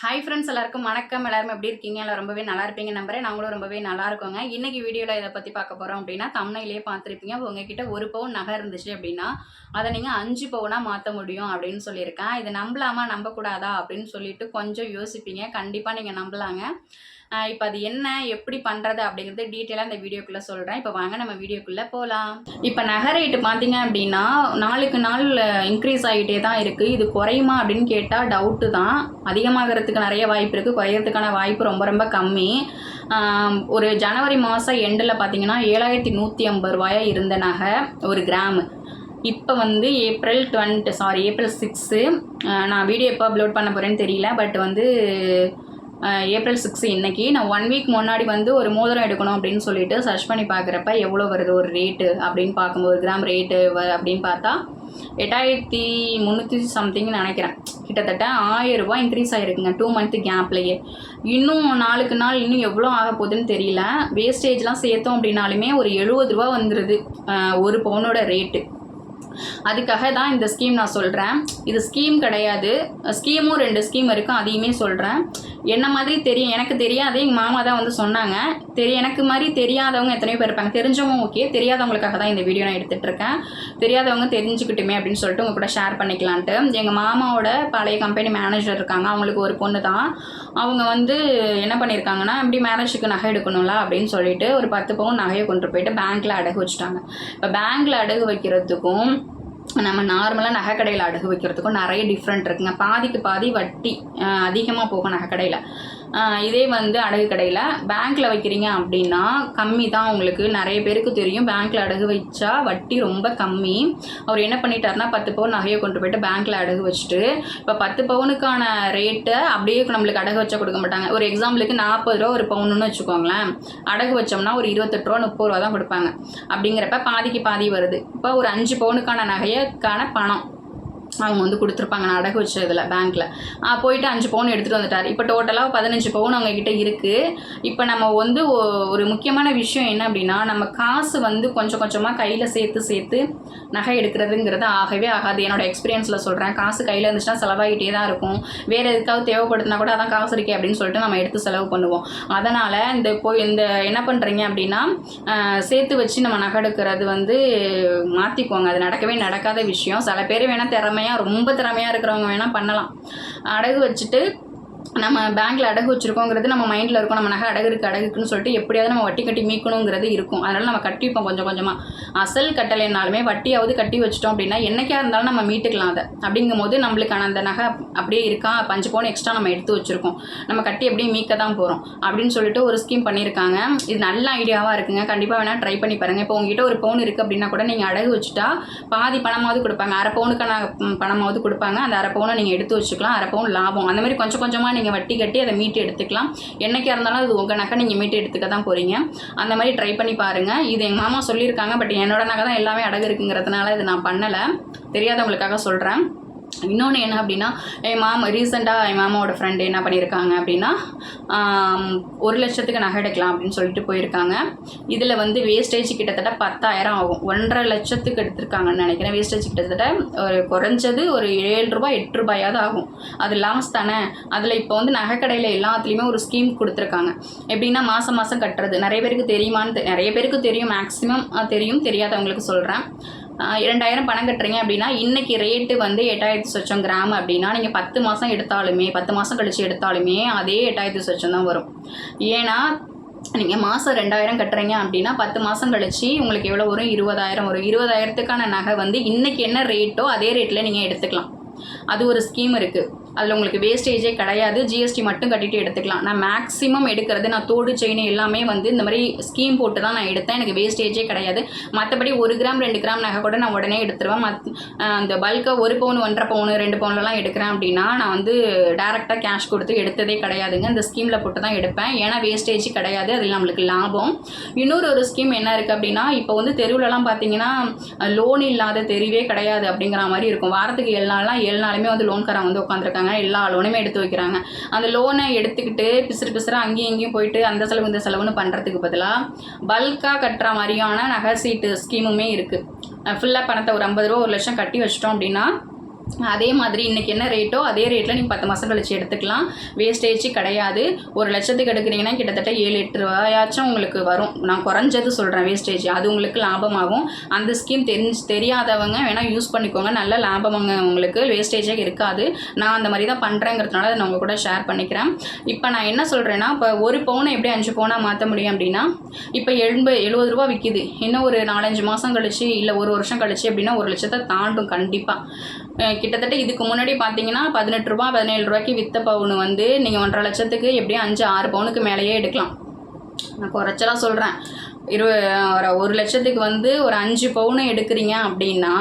Hi friends எல்லாருக்கும் வணக்கம். எல்லாரும் எப்படி இருக்கீங்க? எல்லாம் ரொம்பவே நல்லா இருப்பீங்க நம்புறேன். நாங்களும் ரொம்பவே நல்லா இருக்கோங்க. இன்னைக்கு வீடியோவில் இதை பற்றி பார்க்க போகிறோம் அப்படின்னா தமிழ்நிலையே பார்த்துருப்பீங்க. உங்ககிட்ட ஒரு பவுன் நகை இருந்துச்சு அப்படின்னா அதை நீங்கள் அஞ்சு பவுனாக மாற்ற முடியும் அப்படின்னு சொல்லியிருக்கேன். இதை நம்பலாமா? நம்பக்கூடாதா? அப்படின்னு சொல்லிட்டு கொஞ்சம் யோசிப்பீங்க. கண்டிப்பாக நீங்கள் நம்பலாங்க. இப்போ அது என்ன எப்படி பண்ணுறது அப்படிங்கிறது டீட்டெயிலாக அந்த வீடியோக்குள்ளே சொல்கிறேன் இப்போ வாங்க நம்ம வீடியோக்குள்ளே போகலாம் இப்போ நகை ரேட்டு பார்த்தீங்க அப்படின்னா நாளுக்கு நாள் இன்க்ரீஸ் ஆகிட்டே தான் இருக்குது இது குறையுமா அப்படின்னு கேட்டால் டவுட்டு தான். அதிகமாகிறதுக்கு நிறைய வாய்ப்பு இருக்குது குறையிறதுக்கான வாய்ப்பு ரொம்ப ரொம்ப கம்மி. ஒரு ஜனவரி மாதம் எண்டில் பார்த்தீங்கன்னா ஏழாயிரத்தி நூற்றி ஐம்பது ரூபாயா இருந்த நகை ஒரு கிராமு. இப்போ வந்து April twenty sorry April six நான் வீடியோ எப்போ அப்லோட் பண்ண போகிறேன்னு தெரியல பட் வந்து ஏப்ரல் சிக்ஸ் இன்னைக்கு. நான் ஒன் வீக் முன்னாடி வந்து ஒரு மோதிரம் எடுக்கணும் அப்படின்னு சொல்லிட்டு சர்ச் பண்ணி பார்க்குறப்ப எவ்வளோ வருது ஒரு ரேட்டு அப்படின்னு பார்க்கும்போது கிராம் ரேட்டு அப்படின்னு பார்த்தா எட்டாயிரத்தி முந்நூற்றி சம்திங்னு நினைக்கிறேன். கிட்டத்தட்ட ஆயிரம் ரூபாய் இன்க்ரீஸ் ஆகிருக்குங்க டூ மந்த் கேப்லேயே இன்னும் நாளுக்கு நாள் இன்னும் எவ்வளோ ஆக போகுதுன்னு தெரியல. வேஸ்டேஜ்லாம் சேர்த்தோம் அப்படின்னாலுமே ஒரு எழுபது ரூபா வந்துடுது ஒரு பவுனோட ரேட்டு அதுக்காக தான் இந்த ஸ்கீம் நான் சொல்கிறேன் இது ஸ்கீம் கிடையாது. ஸ்கீமும் ரெண்டு ஸ்கீம் இருக்கும் அதையுமே சொல்கிறேன் என்ன மாதிரி தெரியும்? எனக்கு தெரியாதே எங்கள் மாமா தான் வந்து சொன்னாங்க. தெரிய எனக்கு மாதிரி தெரியாதவங்க எத்தனையோ பேர் இருப்பாங்க. தெரிஞ்சவங்க ஓகே தெரியாதவங்களுக்காக தான் இந்த வீடியோ நான் எடுத்துகிட்டு இருக்கேன். தெரியாதவங்க தெரிஞ்சுக்கிட்டுமே அப்படின்னு சொல்லிட்டு உங்கள் கூட ஷேர் பண்ணிக்கலான்ட்டு. எங்கள் மாமாவோட பழைய கம்பெனி மேனேஜர் இருக்காங்க. அவங்களுக்கு ஒரு பொண்ணு தான். அவங்க வந்து என்ன பண்ணியிருக்காங்கன்னா இப்படி மேரேஜுக்கு நகை எடுக்கணும்ல அப்படின்னு சொல்லிட்டு ஒரு பத்து பவுன் நகையை கொண்டு போயிட்டு பேங்க்கில் அடகு வச்சுட்டாங்க. இப்போ பேங்க்கில் அடகு வைக்கிறதுக்கும் நம்ம நார்மலாக நகை கடையில் அடகு வைக்கிறதுக்கும் நிறைய டிஃப்ரெண்ட் இருக்குங்க. பாதிக்கு பாதி வட்டி அதிகமாக போகும் நகை கடையில் இதே வந்து அடகு கடையில். பேங்க்கில் வைக்கிறீங்க அப்படின்னா கம்மி தான் உங்களுக்கு. நிறைய பேருக்கு தெரியும். பேங்க்கில் அடகு வச்சா வட்டி ரொம்ப கம்மி. அவர் என்ன பண்ணிட்டாருன்னா பத்து பவுன் நகையை கொண்டு போயிட்டு பேங்க்கில் அடகு வச்சுட்டு இப்போ பத்து பவுனுக்கான ரேட்டை அப்படியே நம்மளுக்கு அடகு வச்சா கொடுக்க மாட்டாங்க. ஒரு எக்ஸாம்பிளுக்கு நாற்பது ரூபா ஒரு பவுனுன்னு வச்சுக்கோங்களேன். அடகு வச்சோம்னா ஒரு இருபத்தெட்டு ரூபா முப்பது ரூபா தான் கொடுப்பாங்க. அப்படிங்கிறப்ப பாதிக்கு பாதி வருது. இப்போ ஒரு அஞ்சு பவுனுக்கான நகையக்கான பணம். அவங்க வந்து கொடுத்துருப்பாங்க. நான் அடகு வச்சதில் பேங்க்கில் போயிட்டு அஞ்சு பவுன் எடுத்துகிட்டு வந்துட்டார். இப்போ டோட்டலாக பதினஞ்சு பவுன் அவங்கக்கிட்ட இருக்குது இப்போ நம்ம வந்து ஒரு முக்கியமான விஷயம் என்ன அப்படின்னா நம்ம காசு வந்து கொஞ்சம் கொஞ்சமாக கையில் சேர்த்து சேர்த்து நகை எடுக்கிறதுங்கிறது ஆகவே ஆகாது. என்னோடய எக்ஸ்பீரியன்ஸில் சொல்கிறேன் காசு கையில் இருந்துச்சுன்னா செலவாகிட்டே தான் இருக்கும். வேறு எதுக்காவது தேவைப்படுத்தினா கூட அதான் காசு இருக்கே அப்படின்னு சொல்லிட்டு நம்ம எடுத்து செலவு பண்ணுவோம். அதனால் இந்த போய் இந்த என்ன பண்ணுறீங்க அப்படின்னா சேர்த்து வச்சு நம்ம நகை எடுக்கிறது வந்து மாற்றிக்குவாங்க அது நடக்கவே நடக்காத விஷயம். சில பேர் வேணால் திறமையாக ரொம்ப திறமையாக இருக்கிறவங்க வேணால் பண்ணலாம். அடகு வச்சுட்டு நம்ம பேங்க்கில் அடகு வச்சிருக்கோங்கிறது நம்ம மைண்டில் இருக்கும். நம்ம நகை அடகு இருக்குது அடகுக்குன்னு சொல்லிட்டு எப்படியாவது நம்ம வட்டி கட்டி மீட்கணுங்கிறது இருக்கும். அதனால் நம்ம கட்டிப்போம் கொஞ்சம் கொஞ்சமாக அசல் கட்டலைனாலுமே வட்டியாவது கட்டி வச்சிட்டோம் அப்படின்னா என்னைக்கா இருந்தாலும் நம்ம மீட்டுக்கலாம் அதை. அப்படிங்கும் போது நம்மளுக்கான அந்த நகை அப்படியே இருக்கா? பஞ்சு பவுன் எக்ஸ்ட்ரா நம்ம எடுத்து வச்சிருக்கோம். நம்ம கட்டி அப்படியே மீட்க தான் போகிறோம் அப்படின்னு சொல்லிட்டு ஒரு ஸ்கீம் பண்ணியிருக்காங்க. இது நல்ல ஐடியாவாக இருக்குங்க. கண்டிப்பாக வேணால் ட்ரை பண்ணி பாருங்கள் இப்போ உங்ககிட்ட ஒரு பவுன் இருக்குது அப்படின்னா கூட நீங்கள் அடகு வச்சுட்டா பாதி பணமாவது கொடுப்பாங்க. அரை பவுனுக்கான பணமாவது கொடுப்பாங்க. அந்த அரை பவுனை நீங்கள் எடுத்து வச்சுக்கலாம். அரை பவுன் லாபம். அந்த மாதிரி கொஞ்சம் கொஞ்சமாக நீங்கள் வட்டி கட்டி அதை மீட்டு எடுத்துக்கலாம். என்றைக்கா இருந்தாலும் அது உங்கள் நகை நீங்கள் மீட்டு எடுத்துக்க தான் போகிறீங்க அந்த மாதிரி ட்ரை பண்ணி பாருங்கள் இது எங்கள் மாமா சொல்லியிருக்காங்க பட் என்னோட நகை தான் எல்லாமே அடகு இருக்குங்கிறதுனால இது நான் பண்ணலை. தெரியாதவங்களுக்காக சொல்கிறேன் இன்னொன்று என்ன அப்படின்னா என் மாமா ரீசெண்டாக என் மாமாவோட ஃப்ரெண்டு என்ன பண்ணியிருக்காங்க அப்படின்னா ஒரு லட்சத்துக்கு நகை எடுக்கலாம் அப்படின்னு சொல்லிட்டு போயிருக்காங்க. இதில் வந்து வேஸ்டேஜ் கிட்டத்தட்ட பத்தாயிரம் ஆகும். ஒன்றரை லட்சத்துக்கு எடுத்திருக்காங்கன்னு நினைக்கிறேன். வேஸ்டேஜ் கிட்டத்தட்ட ஒரு குறைஞ்சது ஒரு ஏழு ரூபாய் எட்டு ரூபாயாவது ஆகும். அது லாஸ் தானே? அதில் இப்போ வந்து நகைக்கடையில் எல்லாத்துலேயுமே ஒரு ஸ்கீம் கொடுத்துருக்காங்க. எப்படின்னா மாதம் மாதம் கட்டுறது. நிறைய பேருக்கு தெரியுமான்னு தெ- நிறைய பேருக்கு தெரியும். மேக்ஸிமம் தெரியும். தெரியாதவங்களுக்கு சொல்கிறேன் இரண்டாயிரம் பணம் கட்டுறீங்க அப்படின்னா இன்னைக்கு ரேட்டு வந்து எட்டாயிரத்தி சொச்சம் கிராம் அப்படின்னா நீங்கள் பத்து மாதம் எடுத்தாலுமே பத்து மாதம் கழித்து எடுத்தாலுமே அதே எட்டாயிரத்தி சொச்சம் தான் வரும். ஏன்னா நீங்கள் மாதம் ரெண்டாயிரம் கட்டுறீங்க அப்படின்னா பத்து மாதம் கழிச்சு உங்களுக்கு எவ்வளோ வரும்? இருபதாயிரம் வரும். இருபதாயிரத்துக்கான நகை வந்து இன்னைக்கு என்ன ரேட்டோ அதே ரேட்டில் நீங்கள் எடுத்துக்கலாம். அது ஒரு ஸ்கீம் இருக்குது அதில் உங்களுக்கு வேஸ்டேஜே கிடையாது. ஜிஎஸ்டி மட்டும் கட்டிட்டு எடுத்துக்கலாம். நான் மேக்ஸிமம் எடுக்கிறது நான் தோடு செயின் எல்லாமே வந்து இந்த மாதிரி ஸ்கீம் போட்டு தான் நான் எடுத்தேன். எனக்கு வேஸ்டேஜே கிடையாது. மற்றபடி ஒரு கிராம் ரெண்டு கிராம் நகை கூட நான் உடனே எடுத்துருவேன். மத் அந்த பல்காக ஒரு பவுன் ஒன்றரை பவுன் ரெண்டு பவுன்லலாம் எடுக்கிறேன் அப்படின்னா நான் வந்து டேரெக்டாக கேஷ் கொடுத்து எடுத்ததே கிடையாதுங்க. இந்த ஸ்கீமில் போட்டு தான் எடுப்பேன். ஏன்னா வேஸ்டேஜ் கிடையாது. அதில் நம்மளுக்கு லாபம். இன்னொரு ஒரு ஸ்கீம் என்ன இருக்குது அப்படின்னா இப்போ வந்து தெருவுலலாம் பார்த்தீங்கன்னா லோன் இல்லாத தெருவே கிடையாது அப்படிங்கிற மாதிரி இருக்கும். வாரத்துக்கு ஏழு நாள்லாம் ஏழு நாளுமே வந்து லோன்காரன் வந்து உட்காந்துருக்காங்க. எல்லா லோனுமே எடுத்து வைக்கிறாங்க. அந்த லோனை எடுத்துக்கிட்டு பிசுறு பிசுறு அங்கேயும் இங்கேயும் போயிட்டு அந்த செலவு இந்த செலவுன்னு பண்ணுறதுக்கு பதிலாக பல்காக கட்டுற மாதிரியான நகை சீட்டு ஸ்கீமுமே இருக்குது ஃபுல்லாக பணத்தை ஒரு ஐம்பது ரூபா ஒரு லட்சம் கட்டி வச்சிட்டோம் அப்படின்னா அதே மாதிரி இன்றைக்கி என்ன ரேட்டோ அதே ரேட்டில் நீங்கள் பத்து மாதம் கழிச்சு எடுத்துக்கலாம். வேஸ்டேஜ் கிடையாது. ஒரு லட்சத்துக்கு எடுக்கிறீங்கன்னா கிட்டத்தட்ட ஏழு எட்டு ரூபாயாச்சும் உங்களுக்கு வரும். நான் குறைஞ்சது சொல்கிறேன் வேஸ்டேஜ் அது உங்களுக்கு லாபமாகும். அந்த ஸ்கீம் தெரிஞ்சு தெரியாதவங்க வேணால் யூஸ் பண்ணிக்கோங்க. நல்ல லாபமாக உங்களுக்கு. வேஸ்டேஜே இருக்காது. நான் அந்த மாதிரி தான் பண்ணுறேங்கிறதுனால அதை நான் உங்கள் கூட ஷேர் பண்ணிக்கிறேன். இப்போ நான் என்ன சொல்கிறேன்னா இப்போ ஒரு பவுனை எப்படி அஞ்சு பவுனாக மாற்ற முடியும் அப்படின்னா இப்போ எண்பது எழுபது ரூபா விற்கிது இன்னும் ஒரு நாலஞ்சு மாதம் கழிச்சு இல்லை ஒரு வருஷம் கழிச்சு அப்படின்னா ஒரு லட்சத்தை தாண்டும் கண்டிப்பாக கிட்டத்தட்ட இதுக்கு முன்னாடி பார்த்தீங்கன்னா பதினெட்டு ரூபா பதினேழு ரூபாய்க்கு வித்த பவுன் வந்து நீங்கள் ஒன்றரை லட்சத்துக்கு எப்படியும் அஞ்சு ஆறு பவுனுக்கு மேலேயே எடுக்கலாம். நான் குறைச்சலாக சொல்கிறேன் இரு ஒரு ஒரு லட்சத்துக்கு வந்து ஒரு அஞ்சு பவுன் எடுக்கிறீங்க அப்படின்னா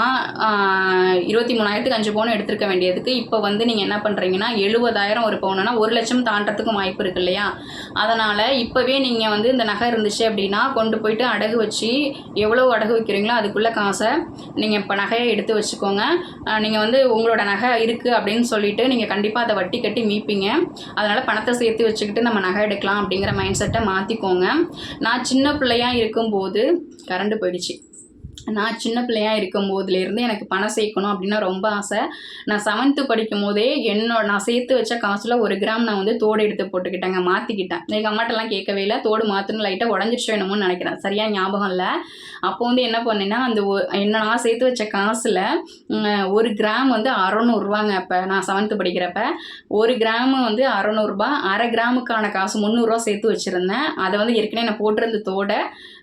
இருபத்தி மூணாயிரத்துக்கு அஞ்சு பவுன் எடுத்திருக்க வேண்டியதுக்கு இப்போ வந்து நீங்கள் என்ன பண்ணுறீங்கன்னா எழுபதாயிரம் ஒரு பவுனுனா ஒரு லட்சம் தாண்டறதுக்கும் வாய்ப்பு இருக்கு இல்லையா? அதனால் இப்போவே நீங்கள் வந்து இந்த நகை இருந்துச்சு அப்படின்னா கொண்டு போயிட்டு அடகு வச்சு எவ்வளோ அடகு வைக்கிறீங்களோ அதுக்குள்ளே காசை நீங்கள் இப்போ நகையை எடுத்து வச்சுக்கோங்க. நீங்கள் வந்து உங்களோட நகை இருக்குது அப்படின்னு சொல்லிட்டு நீங்கள் கண்டிப்பாக அதை வட்டி கட்டி மீப்பீங்க அதனால் பணத்தை சேர்த்து வச்சுக்கிட்டு நம்ம நகை எடுக்கலாம் அப்படிங்கிற மைண்ட் செட்டை மாற்றிக்கோங்க நான் சின்ன பிள்ளையா இருக்கும்போது கரண்ட் போயிடுச்சு. நான் சின்ன பிள்ளையா இருக்கும் போதுலேருந்து எனக்கு பணம் சேர்க்கணும் அப்படின்னா ரொம்ப ஆசை. நான் செவன்த்து படிக்கும் போதே என்னோட நான் சேர்த்து வச்ச காசில் ஒரு கிராம் நான் வந்து தோடு எடுத்து போட்டுக்கிட்டேங்க மாற்றிக்கிட்டேன் எங்கள் அம்மாட்டெல்லாம் கேட்கவே இல்லை. தோடு மாற்றணும் லைட்டாக உடஞ்சிருச்சோ என்னமோன்னு நினைக்கிறேன். சரியாக ஞாபகம் இல்லை. அப்போ வந்து என்ன பண்ணேன்னா அந்த ஒ- என்ன நான் சேர்த்து வச்ச காசில் ஒரு கிராம் வந்து அறநூறுவாங்க அப்போ நான் செவன்த்து படிக்கிறப்ப. ஒரு கிராம் வந்து அறநூறுபா அரை கிராமுக்கான காசு முந்நூறுரூவா சேர்த்து வச்சுருந்தேன். அதை வந்து ஏற்கனவே நான் போட்டிருந்த தோடை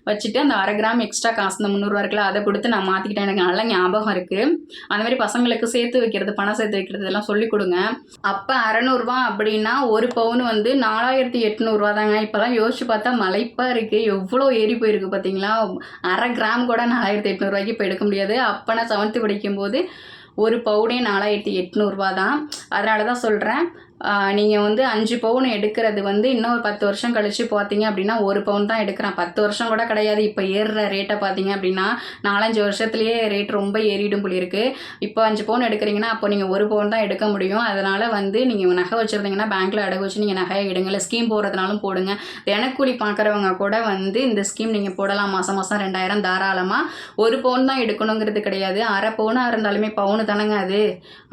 வச்சுட்டு அந்த அரை கிராம் எக்ஸ்ட்ரா காசு இந்த முந்நூறுரூவா இருக்குல்ல அதை கொடுத்து நான் மாற்றிக்கிட்டேன் எனக்கு நல்ல ஞாபகம் இருக்குது அந்த மாதிரி பசங்களுக்கு சேர்த்து வைக்கிறது பணம் சேர்த்து வைக்கிறது எல்லாம் சொல்லிக் கொடுங்க. அப்போ அறநூறுபா அப்படின்னா ஒரு பவுன் வந்து நாலாயிரத்தி எட்நூறுவா தாங்க. இப்போலாம் யோசிச்சு பார்த்தா மலைப்பாக இருக்குது எவ்வளோ ஏறி போயிருக்கு பார்த்தீங்களா? அரை கிராம் கூட நாலாயிரத்தி எட்நூறுவாய்க்கு இப்போ எடுக்க முடியாது. அப்போ நான் செவன்த்து படிக்கும்போது ஒரு பவுனே நாலாயிரத்தி எட்நூறுவா தான். அதனால தான் சொல்கிறேன் நீங்கள் வந்து அஞ்சு பவுன் எடுக்கிறது வந்து இன்னும் ஒரு பத்து வருஷம் கழித்து பார்த்தீங்க அப்படின்னா ஒரு பவுன் தான் எடுக்கிறேன். பத்து வருஷம் கூட கிடையாது. இப்போ ஏறுற ரேட்டை பார்த்தீங்க அப்படின்னா நாலஞ்சு வருஷத்துலேயே ரேட் ரொம்ப ஏறிடும் போல இருக்கு. இப்போ அஞ்சு பவுன் எடுக்கிறீங்கன்னா அப்போ நீங்கள் ஒரு பவுன் தான் எடுக்க முடியும். அதனால் வந்து நீங்கள் நகை வச்சுருந்தீங்கன்னா பேங்க்கில் அடகு வச்சு நீங்கள் நகையை எடுங்க. இல்லை ஸ்கீம் போடுறதுனாலும் போடுங்க. தினக்கூலி பார்க்குறவங்க கூட வந்து இந்த ஸ்கீம் நீங்கள் போடலாம். மாதம் மாதம் ரெண்டாயிரம் தாராளமாக ஒரு பவுன் தான் எடுக்கணுங்கிறது கிடையாது. அரை பவுனாக இருந்தாலுமே பவுனு தானங்க அது.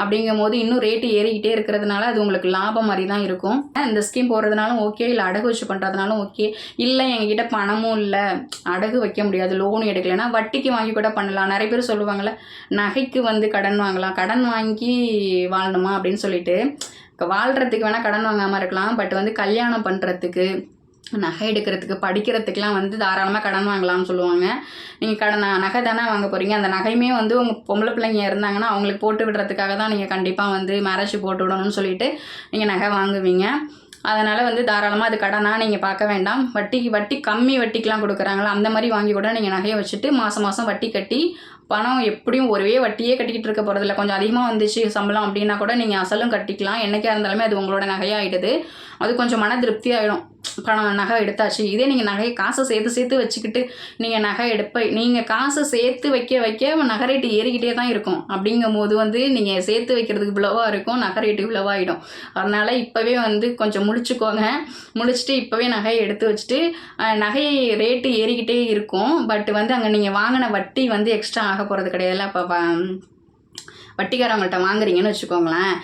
அப்படிங்கும் போது இன்னும் ரேட்டு ஏறிக்கிட்டே இருக்கிறதுனால அது உங்களுக்கு லாபம் மாதிரி தான் இருக்கும். இந்த ஸ்கீம் போடுறதுனாலும் ஓகே இல்லை அடகு வச்சு பண்ணுறதுனாலும் ஓகே இல்லை எங்ககிட்ட பணமும் இல்லை. அடகு வைக்க முடியாது லோன் எடுக்கலைன்னா வட்டிக்கு வாங்கி கூட பண்ணலாம். நிறைய பேர் சொல்லுவாங்கள்ல நகைக்கு வந்து கடன் வாங்கலாம். கடன் வாங்கி வாழணுமா அப்படின்னு சொல்லிட்டு வாழ்கிறதுக்கு வேணால் கடன் வாங்காமல் இருக்கலாம். பட் வந்து கல்யாணம் பண்ணுறதுக்கு நகை எடுக்கிறதுக்கு படிக்கிறதுக்கெலாம் வந்து தாராளமாக கடன் வாங்கலாம்னு சொல்லுவாங்க. நீங்கள் கடன் நகை தானே வாங்க போகிறீங்க அந்த நகையுமே வந்து உங்கள் பொம்பளை பிள்ளைங்க இருந்தாங்கன்னா அவங்களுக்கு போட்டு விடுறதுக்காக தான் நீங்கள் கண்டிப்பாக வந்து மேரேஜ் போட்டு விடணும்னு சொல்லிட்டு நீங்கள் நகை வாங்குவீங்க. அதனால் வந்து தாராளமாக அது கடனாக நீங்கள் பார்க்க வேண்டாம். வட்டிக்கு வட்டி கம்மி வட்டிக்கெலாம் கொடுக்குறாங்களா? அந்த மாதிரி வாங்கி கூட நீங்கள் நகையை வச்சுட்டு மாதம் மாதம் வட்டி கட்டி பணம் எப்படியும் ஒரே வட்டியே கட்டிக்கிட்டு இருக்க போகிறதில்ல கொஞ்சம் அதிகமாக வந்துச்சு சம்பளம் அப்படின்னா கூட நீங்கள் அசலும் கட்டிக்கலாம். என்றைக்காக இருந்தாலுமே அது உங்களோட நகையாகிடுது அது கொஞ்சம் மன திருப்தி ஆகிடும் பணம் நகை எடுத்தாச்சு. இதே நீங்கள் நகையை காசை சேர்த்து சேர்த்து வச்சுக்கிட்டு நீங்கள் நகை எடுப்ப நீங்கள் காசை சேர்த்து வைக்க வைக்க நகை ரேட்டு ஏறிக்கிட்டே தான் இருக்கும். அப்படிங்கும் போது வந்து நீங்கள் சேர்த்து வைக்கிறதுக்கு இவ்வளோவா இருக்கும் நகை ரேட்டு இவ்வளோவாகிடும் அதனால் இப்போவே வந்து கொஞ்சம் முடிச்சுக்கோங்க முழிச்சிட்டு இப்போவே நகையை எடுத்து வச்சுட்டு நகை ரேட்டு ஏறிக்கிட்டே இருக்கும். பட் வந்து அங்கே நீங்கள் வாங்கின வட்டி வந்து எக்ஸ்ட்ரா ஆக போகிறது கிடையாதுல்ல அப்போ வட்டிக்காரவங்கள்ட்ட வாங்குறீங்கன்னு வச்சுக்கோங்களேன்.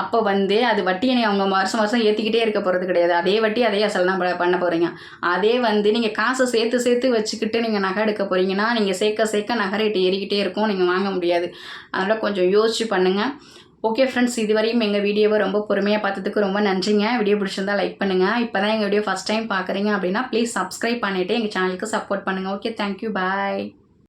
அப்போ வந்து அது வட்டியை அவங்க வருஷம் வருஷம் ஏற்றிக்கிட்டே இருக்க போகிறது கிடையாது. அதே வட்டி அதே அசல் தான் பண்ண போகிறீங்க அதே வந்து நீங்கள் காசை சேர்த்து சேர்த்து வச்சுக்கிட்டு நீங்கள் நகை எடுக்க போகிறீங்கன்னா நீங்கள் சேர்க்க சேர்க்க நகை ரேட்டு ஏறிக்கிட்டே இருக்கும். நீங்கள் வாங்க முடியாது. அதனால் கொஞ்சம் யோசிச்சு பண்ணுங்கள் ஓகே ஃப்ரெண்ட்ஸ் இதுவரையும் எங்கள் வீடியோவை ரொம்ப பொறுமையாக பார்த்ததுக்கு ரொம்ப நன்றிங்க. வீடியோ பிடிச்சிருந்தா லைக் பண்ணுங்கள் இப்போ தான் எங்கள் வீடியோ ஃபஸ்ட் டைம் பார்க்குறீங்க அப்படின்னா ப்ளீஸ் சப்ஸ்கிரைப் பண்ணிவிட்டு எங்கள் சேனலுக்கு சப்போர்ட் பண்ணுங்கள் ஓகே தேங்க்யூ பாய்